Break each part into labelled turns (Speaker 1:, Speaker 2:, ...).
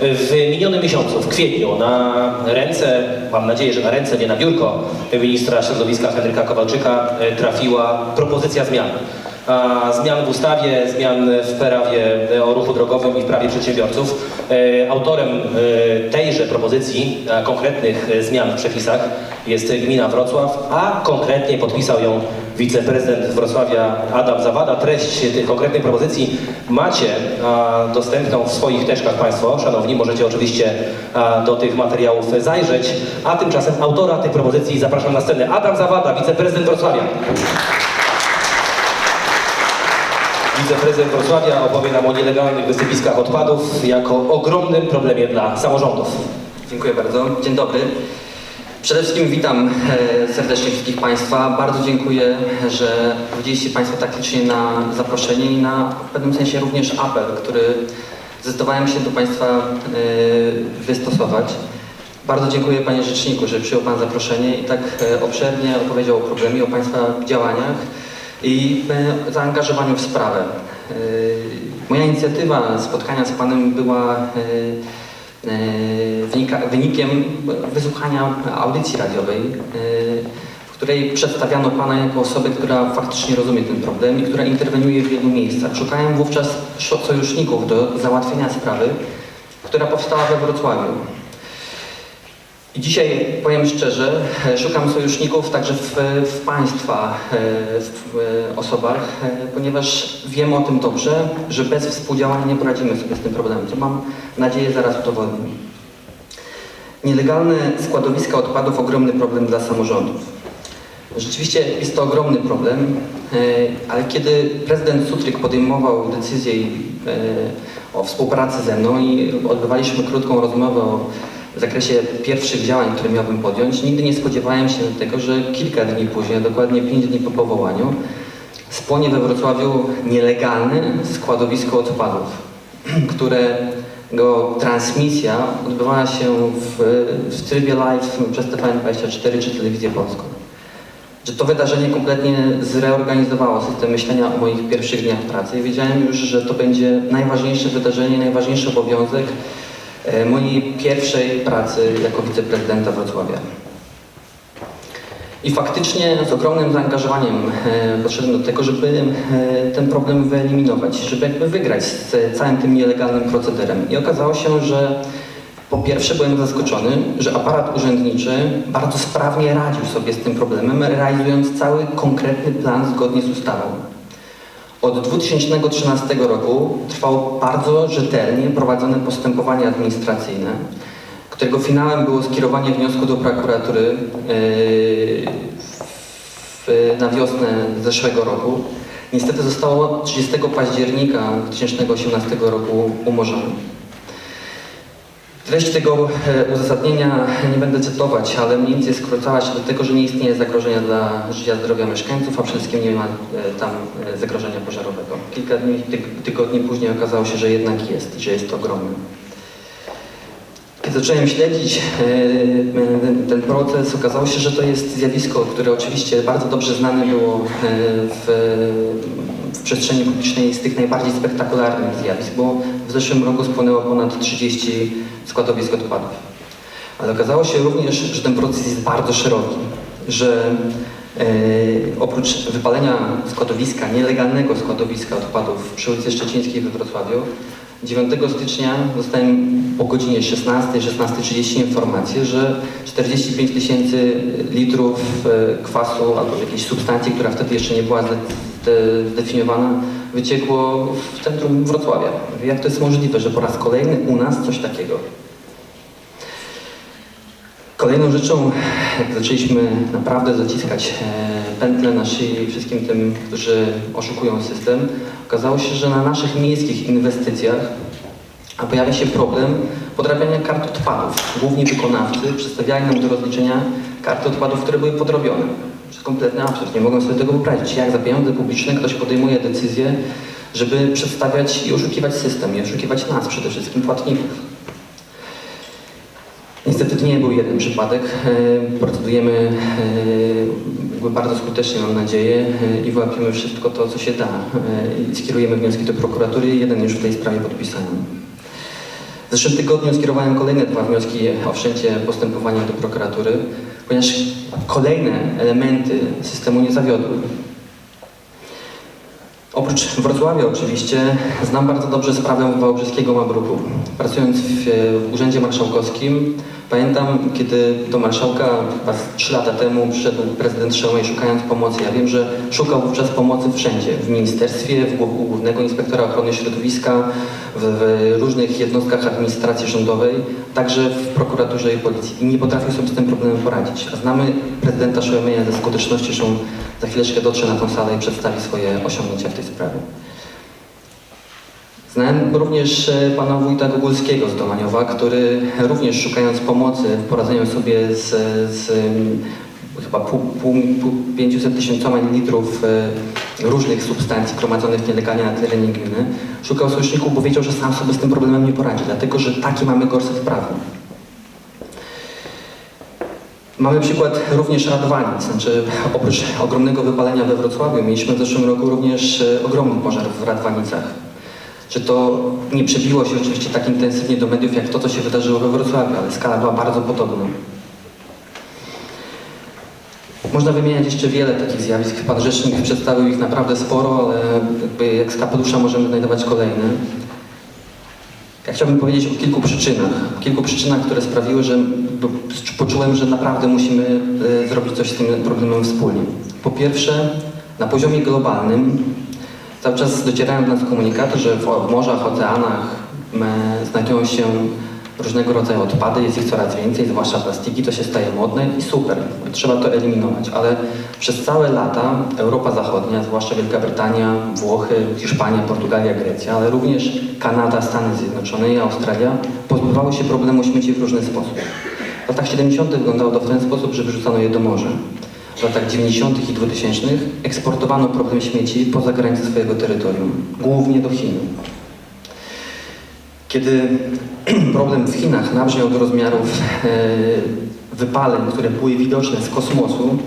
Speaker 1: W minionym miesiącu, w kwietniu, na ręce, mam nadzieję, że na ręce, nie na biurko ministra środowiska Henryka Kowalczyka e, trafiła propozycja zmian. Zmian w ustawie, zmian w prawie e, o ruchu drogowym i w prawie przedsiębiorców. E, Autorem e, tejże propozycji, konkretnych zmian w przepisach jest gmina Wrocław, a konkretnie podpisał ją wiceprezydent Wrocławia Adam Zawada. Treść tych konkretnych propozycji macie dostępną w swoich teczkach Państwo. Szanowni, możecie oczywiście do tych materiałów zajrzeć. A tymczasem autora tych propozycji zapraszam na scenę. Adam Zawada, wiceprezydent Wrocławia. Wiceprezydent Wrocławia opowie nam o nielegalnych wysypiskach odpadów jako ogromnym problemie dla samorządów.
Speaker 2: Dziękuję bardzo. Dzień dobry. Przede wszystkim witam e, serdecznie wszystkich Państwa. Bardzo dziękuję, że powiedzieliście Państwo tak licznie na zaproszenie i na w pewnym sensie również apel, który zdecydowałem się do Państwa e, wystosować. Bardzo dziękuję Panie Rzeczniku, że przyjął Pan zaproszenie i tak e, obszernie opowiedział o problemie, o Państwa działaniach i zaangażowaniu w sprawę. E, Moja inicjatywa spotkania z Panem była e, e, wynikiem wysłuchania audycji radiowej, w której przedstawiano Pana jako osobę, która faktycznie rozumie ten problem i która interweniuje w wielu miejscach. Szukałem wówczas sojuszników do załatwienia sprawy, która powstała we Wrocławiu. I dzisiaj powiem szczerze, e, szukam sojuszników także w, w Państwa e, w, e, osobach, ponieważ wiem o tym dobrze, że bez współdziałania nie poradzimy sobie z tym problemem, co mam nadzieję zaraz udowodnię. Nielegalne składowiska odpadów ogromny problem dla samorządów. Rzeczywiście jest to ogromny problem, ale kiedy prezydent Sutryk podejmował decyzję o współpracy ze mną i odbywaliśmy krótką rozmowę o w zakresie pierwszych działań, które miałbym podjąć, nigdy nie spodziewałem się tego, że kilka dni później, dokładnie pięć dni po powołaniu, spłonie we Wrocławiu nielegalne składowisko odpadów, którego transmisja odbywała się w, w trybie live przez TVN24 czy Telewizję Polską. Że to wydarzenie kompletnie zreorganizowało system myślenia o moich pierwszych dniach pracy wiedziałem już, że to będzie najważniejsze wydarzenie, najważniejszy obowiązek mojej pierwszej pracy jako wiceprezydenta Wrocławia. I faktycznie z ogromnym zaangażowaniem e, podszedłem do tego, żeby e, ten problem wyeliminować, żeby jakby wygrać z całym tym nielegalnym procederem. I okazało się, że po pierwsze byłem zaskoczony, że aparat urzędniczy bardzo sprawnie radził sobie z tym problemem, realizując cały konkretny plan zgodnie z ustawą. Od 2013 roku trwało bardzo rzetelnie prowadzone postępowanie administracyjne, którego finałem było skierowanie wniosku do prokuratury w, na wiosnę zeszłego roku. Niestety zostało 30 października 2018 roku umorzone. Treść tego e, uzasadnienia nie będę cytować, ale mniej więcej skrócała się do tego, że nie istnieje zagrożenia dla życia, zdrowia mieszkańców, a przede wszystkim nie ma e, tam e, zagrożenia pożarowego. Kilka dni, tyg- tygodni później okazało się, że jednak jest że jest ogromny. Kiedy zacząłem śledzić ten- proces, okazało się, że to jest zjawisko, które oczywiście bardzo dobrze znane było w, w przestrzeni publicznej z tych najbardziej spektakularnych zjawisk, bo zeszłym roku spłynęło ponad 30 składowisk odpadów. Ale okazało się również, że ten proces jest bardzo szeroki, że e, oprócz wypalenia składowiska, nielegalnego składowiska odpadów przy ulicy Szczecińskiej we Wrocławiu, 9 stycznia dostałem po godzinie 16, 16.30 informację, że 45 tysięcy litrów e, kwasu albo jakiejś substancji, która wtedy jeszcze nie była zde- zde- zdefiniowana, wyciekło w centrum Wrocławia. Jak to jest możliwe, że po raz kolejny u nas coś takiego? Kolejną rzeczą, jak zaczęliśmy naprawdę zaciskać e, pętle na szyi wszystkim tym, którzy oszukują system, okazało się, że na naszych miejskich inwestycjach pojawia się problem podrabiania kart odpadów. Główni wykonawcy przedstawiali nam do rozliczenia karty odpadów, które były podrobione. Jest kompletny absurd. Nie mogą sobie tego wyobrazić. Jak za pieniądze publiczne ktoś podejmuje decyzję, żeby przedstawiać i oszukiwać system, i oszukiwać nas przede wszystkim, płatników. Niestety to nie był jeden przypadek. E, Procedujemy e, bardzo skutecznie, mam nadzieję, e, i wyłapiemy wszystko to, co się da. Skierujemy wnioski do prokuratury. Jeden już w tej sprawie podpisałem. W zeszłym tygodniu skierowałem kolejne dwa wnioski o wszczęcie postępowania do prokuratury, ponieważ kolejne elementy systemu nie zawiodły. Oprócz Wrocławia oczywiście znam bardzo dobrze sprawę wałbrzyskiego Mabruku. Pracując w, w Urzędzie Marszałkowskim pamiętam, kiedy do marszałka chyba trzy lata temu przyszedł prezydent Szełmej szukając pomocy. Ja wiem, że szukał wówczas pomocy wszędzie. W ministerstwie, w, Głównego Inspektora Ochrony Środowiska, w, w różnych jednostkach administracji rządowej, także w prokuraturze i policji. I nie potrafił sobie z tym problemem poradzić. A znamy prezydenta Szełmeja ze skuteczności, że za chwileczkę dotrze na tą salę i przedstawi swoje osiągnięcia w tej sprawie. Znałem również e, pana wójta Gogulskiego z Domaniowa, który również szukając pomocy w poradzeniu sobie z, z mm, chyba pół, pół, pół 500 tysiącoma litrów e, różnych substancji gromadzonych nielegalnie na terenie gminy, szukał sojuszników, bo wiedział, że sam sobie z tym problemem nie poradzi, dlatego że taki mamy gorset prawny. Mamy przykład również Radwanic, znaczy oprócz ogromnego wypalenia we Wrocławiu mieliśmy w zeszłym roku również e, ogromny pożar w Radwanicach. Czy to nie przebiło się oczywiście tak intensywnie do mediów jak to, co się wydarzyło we Wrocławiu, ale skala była bardzo podobna. Można wymieniać jeszcze wiele takich zjawisk. Pan Rzecznik przedstawił ich naprawdę sporo, ale jakby jak z kapelusza możemy znajdować kolejne. Ja chciałbym powiedzieć o kilku przyczynach. O kilku przyczynach, które sprawiły, że poczułem, że naprawdę musimy e, zrobić coś z tym problemem wspólnie. Po pierwsze, na poziomie globalnym cały czas docierają do nas komunikaty, że w morzach, oceanach znajdują się różnego rodzaju odpady, jest ich coraz więcej, zwłaszcza plastiki, to się staje modne i super, trzeba to eliminować, ale przez całe lata Europa Zachodnia, zwłaszcza Wielka Brytania, Włochy, Hiszpania, Portugalia, Grecja, ale również Kanada, Stany Zjednoczone i Australia pozbywały się problemu śmieci w różny sposób. W latach 70. wyglądało to w ten sposób, że wyrzucano je do morza. W latach 90. i 2000 eksportowano problem śmieci poza granice swojego terytorium, głównie do Chin. Kiedy problem w Chinach nabrzmiał do rozmiarów e, wypaleń, które były widoczne z kosmosu,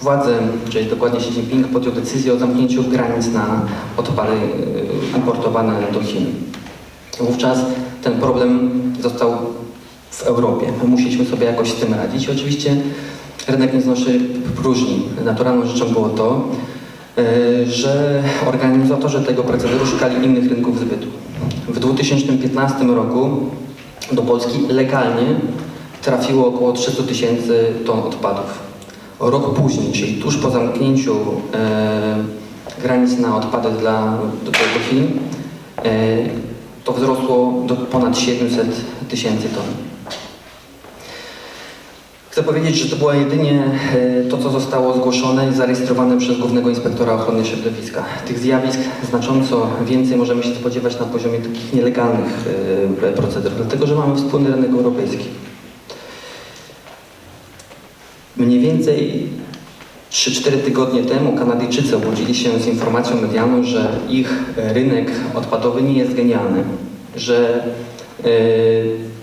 Speaker 2: władze, czyli dokładnie Xi Jinping, podjął decyzję o zamknięciu granic na odpady e, importowane do Chin. Wówczas ten problem został w Europie. My musieliśmy sobie jakoś z tym radzić. Oczywiście rynek nie znoszy próżni. Naturalną rzeczą było to, e, że organizatorzy tego procederu szukali innych rynków zbytu. W 2015 roku do Polski legalnie trafiło około 300 tysięcy ton odpadów. Rok później, czyli tuż po zamknięciu e, granic na odpady dla, do, do Chin, e, to wzrosło do ponad 700 tysięcy ton. Chcę powiedzieć, że to było jedynie e, to, co zostało zgłoszone i zarejestrowane przez Głównego Inspektora Ochrony Środowiska. Tych zjawisk znacząco więcej możemy się spodziewać na poziomie takich nielegalnych e, procedur, dlatego że mamy wspólny rynek europejski. Mniej więcej 3-4 tygodnie temu Kanadyjczycy obudzili się z informacją medialną, że ich rynek odpadowy nie jest genialny, że e,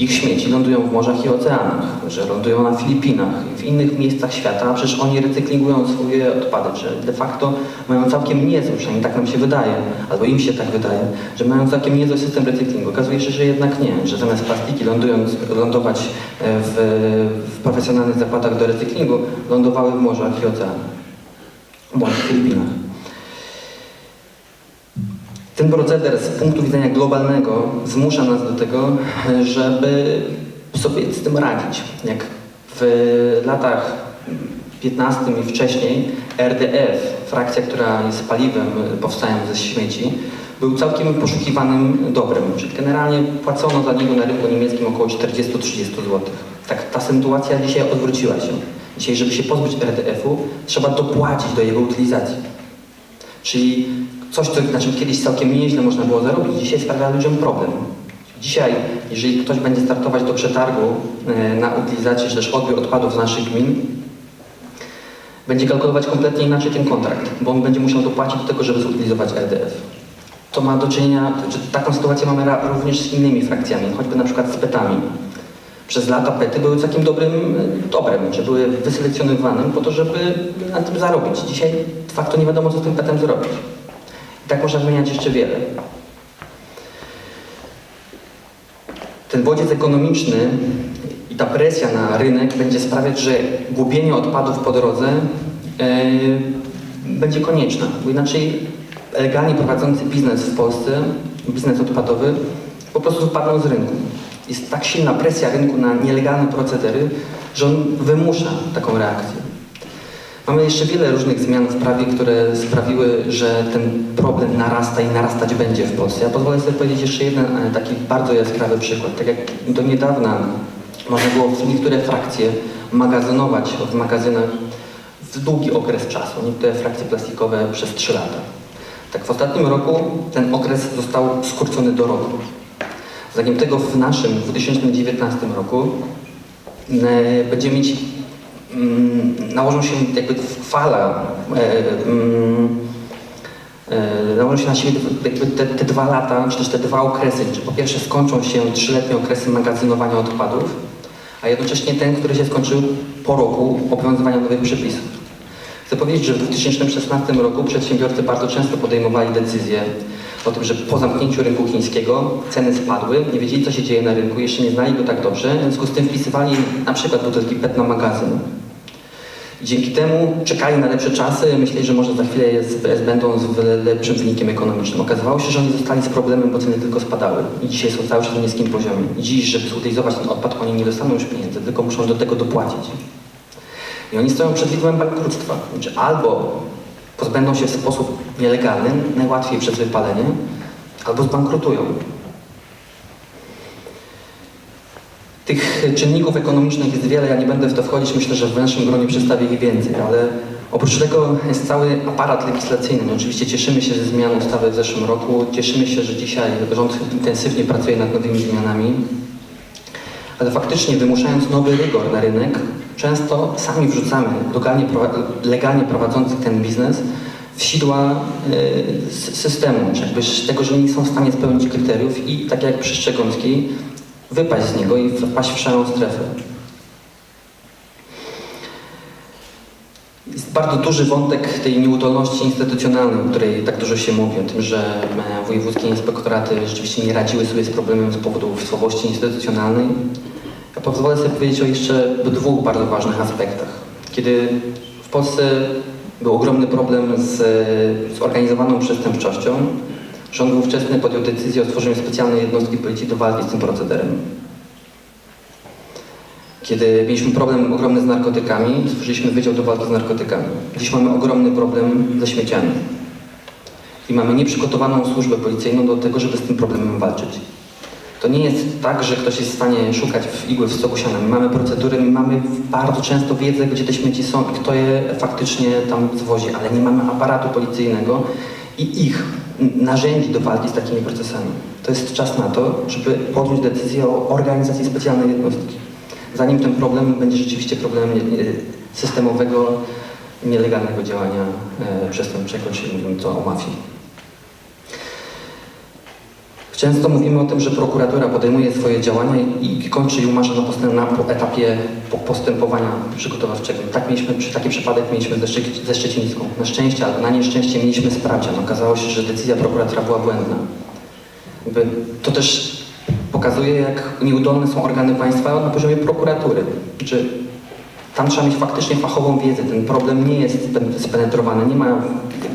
Speaker 2: ich śmieci lądują w morzach i oceanach, że lądują na Filipinach i w innych miejscach świata, a przecież oni recyklingują swoje odpady, że de facto mają całkiem niezły, przynajmniej tak nam się wydaje, albo im się tak wydaje, że mają całkiem niezły system recyklingu. Okazuje się, że jednak nie, że zamiast plastiki lądując, lądować e, w, w profesjonalnych zakładach do recyklingu, lądowały w morzach i oceanach, bądź w Filipinach. Ten proceder z punktu widzenia globalnego zmusza nas do tego, żeby sobie z tym radzić. Jak w latach 15 i wcześniej RDF, frakcja, która jest paliwem powstającym ze śmieci, był całkiem poszukiwanym dobrem. Generalnie płacono za niego na rynku niemieckim około 40-30 zł. Tak, ta sytuacja dzisiaj odwróciła się. Dzisiaj, żeby się pozbyć RDF-u, trzeba dopłacić do jego utylizacji. Czyli coś, co, na czym kiedyś całkiem nieźle można było zarobić, dzisiaj sprawia ludziom problem. Dzisiaj, jeżeli ktoś będzie startować do przetargu e, na utylizację czy też odbiór odpadów z naszych gmin, będzie kalkulować kompletnie inaczej ten kontrakt, bo on będzie musiał dopłacić do tego, żeby zutylizować RDF. To ma do czynienia, czy taką sytuację mamy również z innymi frakcjami, choćby na przykład z petami. Przez lata pety były całkiem dobrym dobrem, że były wyselekcjonowane po to, żeby na tym zarobić. Dzisiaj de facto nie wiadomo, co z tym petem zrobić. Tak można wymieniać jeszcze wiele. Ten bodziec ekonomiczny i ta presja na rynek będzie sprawiać, że gubienie odpadów po drodze e, będzie konieczna, bo inaczej legalnie prowadzący biznes w Polsce, biznes odpadowy, po prostu wypadną z rynku. Jest tak silna presja rynku na nielegalne procedery, że on wymusza taką reakcję. Mamy jeszcze wiele różnych zmian w prawie, które sprawiły, że ten problem narasta i narastać będzie w Polsce. Ja pozwolę sobie powiedzieć jeszcze jeden e, taki bardzo jaskrawy przykład. Tak jak do niedawna można było niektóre frakcje magazynować w magazynach w długi okres czasu, niektóre frakcje plastikowe przez 3 lata. Tak w ostatnim roku ten okres został skrócony do roku. Zanim tego w naszym 2019 roku e, będziemy mieć nałożą się jakby fala, e, mm, e, nałożą się na siebie jakby te, te dwa lata, czy też te dwa okresy, czy po pierwsze skończą się trzyletnie okresy magazynowania odpadów, a jednocześnie ten, który się skończył po roku obowiązywania nowych przepisów. Chcę powiedzieć, że w 2016 roku przedsiębiorcy bardzo często podejmowali decyzję o tym, że po zamknięciu rynku chińskiego ceny spadły, nie wiedzieli co się dzieje na rynku, jeszcze nie znali go tak dobrze, w związku z tym wpisywali na przykład butelki PET na magazyn. Dzięki temu czekali na lepsze czasy, myśleli, że może za chwilę jest, będą z lepszym wynikiem ekonomicznym. Okazało się, że oni zostali z problemem, bo ceny tylko spadały i dzisiaj są cały czas na niskim poziomie. I dziś, żeby zutylizować ten odpad, oni nie dostaną już pieniędzy, tylko muszą do tego dopłacić. I oni stoją przed widmem bankructwa. Znaczy albo pozbędą się w sposób nielegalny, najłatwiej przez wypalenie, albo zbankrutują. Tych czynników ekonomicznych jest wiele, ja nie będę w to wchodzić, myślę, że w naszym gronie przedstawię ich więcej, ale oprócz tego jest cały aparat legislacyjny. Oczywiście cieszymy się ze zmian ustawy w zeszłym roku, cieszymy się, że dzisiaj rząd intensywnie pracuje nad nowymi zmianami, ale faktycznie wymuszając nowy rygor na rynek, często sami wrzucamy legalnie, legalnie ten biznes w sidła y, systemu, czy jakby tego, że nie są w stanie spełnić kryteriów i tak jak przy Szczegomskiej, wypaść z niego i wpaść w szarą strefę. Jest bardzo duży wątek tej nieudolności instytucjonalnej, o której tak dużo się mówi, o tym, że e, wojewódzkie inspektoraty rzeczywiście nie radziły sobie z problemem z powodu słabości instytucjonalnej. Ja pozwolę sobie powiedzieć o jeszcze dwóch bardzo ważnych aspektach. Kiedy w Polsce był ogromny problem z zorganizowaną przestępczością, rząd ówczesny podjął decyzję o stworzeniu specjalnej jednostki policji do walki z tym procederem. Kiedy mieliśmy problem ogromny z narkotykami, stworzyliśmy Wydział do walki z narkotykami. Dziś mamy ogromny problem ze śmieciami. I mamy nieprzygotowaną służbę policyjną do tego, żeby z tym problemem walczyć. To nie jest tak, że ktoś jest w stanie szukać w igły w stogu siana. My mamy procedury, my mamy bardzo często wiedzę, gdzie te śmieci są i kto je faktycznie tam zwozi, ale nie mamy aparatu policyjnego i ich narzędzi do walki z takimi procesami. To jest czas na to, żeby podjąć decyzję o organizacji specjalnej jednostki. Zanim ten problem będzie rzeczywiście problemem nie- systemowego, nielegalnego działania e, przestępczego, czyli mówimy to o mafii. Często mówimy o tym, że prokuratura podejmuje swoje działania i, kończy i umarza na, postęp, na etapie po- postępowania przygotowawczego. Tak mieliśmy, taki przypadek mieliśmy ze, Szczyc- ze Szczecińską. Na szczęście albo na nieszczęście mieliśmy sprawdzian. Okazało się, że decyzja prokuratora była błędna. Jakby to też pokazuje, jak nieudolne są organy państwa na poziomie prokuratury. Czy tam trzeba mieć faktycznie fachową wiedzę. Ten problem nie jest spen- spenetrowany. Nie ma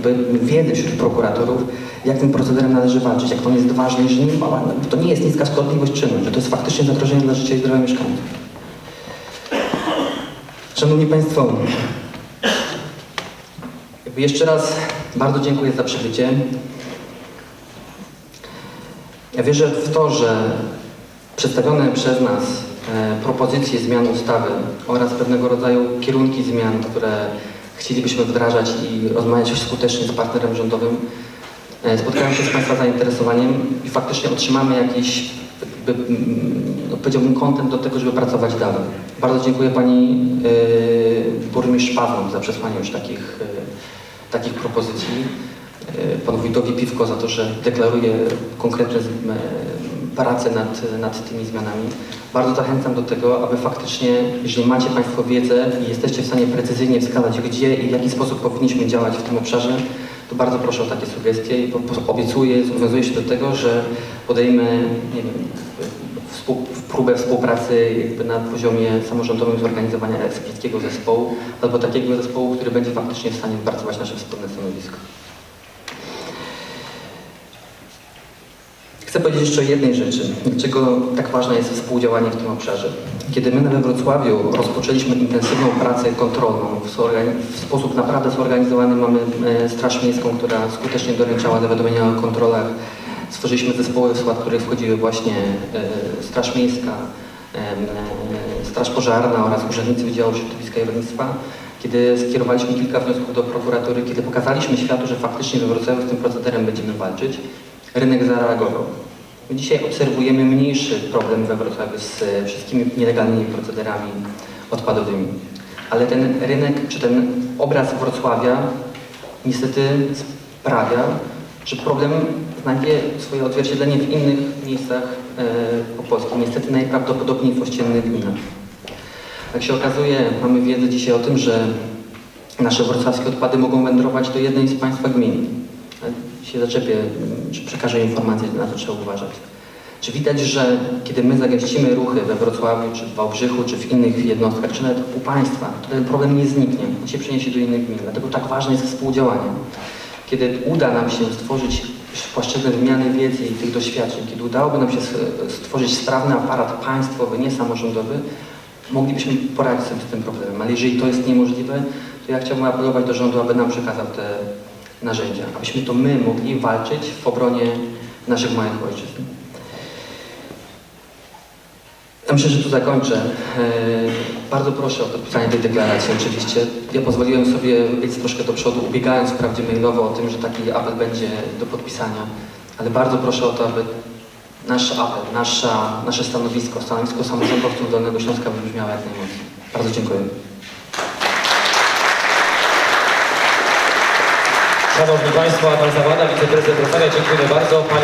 Speaker 2: jakby wiedzy wśród prokuratorów, jak tym procederem należy walczyć, jak to jest ważne, że nie ma, to nie jest niska szkodliwość czynu, że to jest faktycznie zagrożenie dla życia i zdrowia mieszkańców. Szanowni Państwo, jeszcze raz bardzo dziękuję za przybycie. Ja wierzę w to, że przedstawione przez nas e, propozycje zmian ustawy oraz pewnego rodzaju kierunki zmian, które chcielibyśmy wdrażać i rozmawiać skutecznie z partnerem rządowym, e, spotkają się z Państwa zainteresowaniem i faktycznie otrzymamy jakiś, jakby, no, powiedziałbym, kontent do tego, żeby pracować dalej. Bardzo dziękuję Pani e, Burmistrz Pawłom za przesłanie już takich, e, takich propozycji. Panu Wójtowi Piwko za to, że deklaruje konkretne prace nad, nad tymi zmianami. Bardzo zachęcam do tego, aby faktycznie, jeżeli macie Państwo wiedzę i jesteście w stanie precyzyjnie wskazać, gdzie i w jaki sposób powinniśmy działać w tym obszarze, to bardzo proszę o takie sugestie i obiecuję, zobowiązuję się do tego, że podejmę nie wiem, współ, próbę współpracy na poziomie samorządowym zorganizowania eksperckiego zespołu, albo takiego zespołu, który będzie faktycznie w stanie wypracować nasze wspólne stanowisko. Chcę powiedzieć jeszcze o jednej rzeczy. Dlaczego tak ważne jest współdziałanie w tym obszarze? Kiedy my we Wrocławiu rozpoczęliśmy intensywną pracę kontrolną, w, sposób naprawdę zorganizowany mamy e, Straż Miejską, która skutecznie doręczała zawiadomienia o kontrolach. Stworzyliśmy zespoły, w skład których wchodziły właśnie e, Straż Miejska, e, Straż Pożarna oraz urzędnicy Wydziału Środowiska i Rolnictwa. Kiedy skierowaliśmy kilka wniosków do prokuratury, kiedy pokazaliśmy światu, że faktycznie we Wrocławiu z tym procederem będziemy walczyć, rynek zareagował. My dzisiaj obserwujemy mniejszy problem we Wrocławiu z e, wszystkimi nielegalnymi procederami odpadowymi. Ale ten rynek, czy ten obraz Wrocławia niestety sprawia, że problem znajdzie swoje odzwierciedlenie w innych miejscach e, po Polsce. Niestety najprawdopodobniej w ościennych gminach. Jak się okazuje, mamy wiedzę dzisiaj o tym, że nasze wrocławskie odpady mogą wędrować do jednej z państwa gmin. Się zaczepię, czy przekażę informację, na to trzeba uważać. Czy widać, że kiedy my zagęścimy ruchy we Wrocławiu, czy w Wałbrzychu, czy w innych jednostkach, czy nawet u państwa, to ten problem nie zniknie, on się przeniesie do innych gmin. Dlatego tak ważne jest współdziałanie. Kiedy uda nam się stworzyć płaszczyznę wymiany wiedzy i tych doświadczeń, kiedy udałoby nam się stworzyć sprawny aparat państwowy, nie samorządowy, moglibyśmy poradzić sobie z tym problemem. Ale jeżeli to jest niemożliwe, to ja chciałbym apelować do rządu, aby nam przekazał te narzędzia, abyśmy to my mogli walczyć w obronie naszych małych ojczyzn. Ja myślę, że tu zakończę. Eee, Bardzo proszę o podpisanie tej deklaracji oczywiście. Ja pozwoliłem sobie biec troszkę do przodu, ubiegając wprawdzie mailowo o tym, że taki apel będzie do podpisania, ale bardzo proszę o to, aby nasz apel, nasza, nasze stanowisko, stanowisko samorządowców Dolnego Śląska wybrzmiało jak najmocniej. Bardzo dziękuję.
Speaker 1: Szanowni Państwo, Adam Zawada, wiceprezydent Wrocławia, dziękuję bardzo. Panie